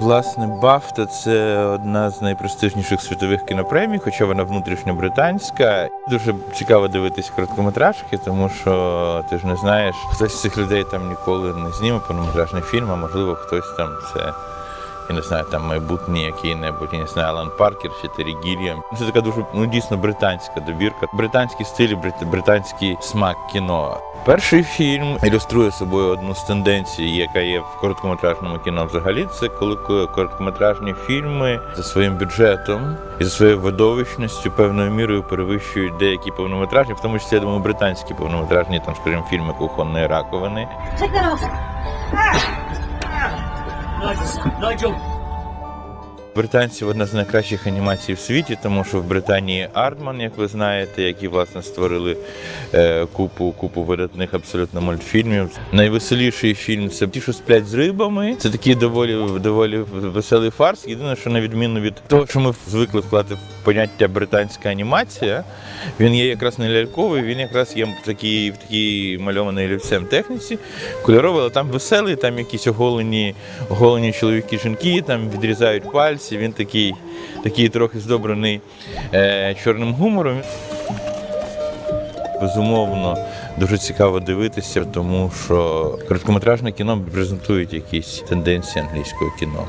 Власне, Бафта це одна з найпрестижніших світових кінопремій, хоча вона внутрішньобританська. Дуже цікаво дивитись короткометражки, тому що ти ж не знаєш, хтось з цих людей там ніколи не зніме повнометражний фільм, а можливо хтось там це. Я не знаю, там майбутній який-небудь, я не знаю, Алан Паркер чи Террі Гілліам. Це така дуже ну дійсно британська добірка. Британський стиль, британський смак кіно. Перший фільм ілюструє собою одну з тенденцій, яка є в короткометражному кіно взагалі. Це коли короткометражні фільми за своїм бюджетом і за своєю видовищністю певною мірою перевищують деякі повнометражні, в тому числі я думаю, британські повнометражні, там, скажімо, фільми кухонної раковини. Nigel, Nigel. Британців одна з найкращих анімацій в світі, тому що в Британії Артман, як ви знаєте, які власне створили е, купу купу видатних абсолютно мультфільмів. Найвеселіший фільм це ті, що сплять з рибами. Це такий доволі доволі веселий фарс. Єдине, що на відміну від того, що ми звикли вкладати в поняття британська анімація, він є якраз не ляльковий, він якраз є в такій в такій мальованій олівцем техніці, кольоровий, але там веселий, там якісь оголені, оголені чоловіки, жінки, там відрізають пальці. Він такий, такий трохи здобрений е, чорним гумором. Безумовно, дуже цікаво дивитися, тому що короткометражне кіно презентують якісь тенденції англійського кіно.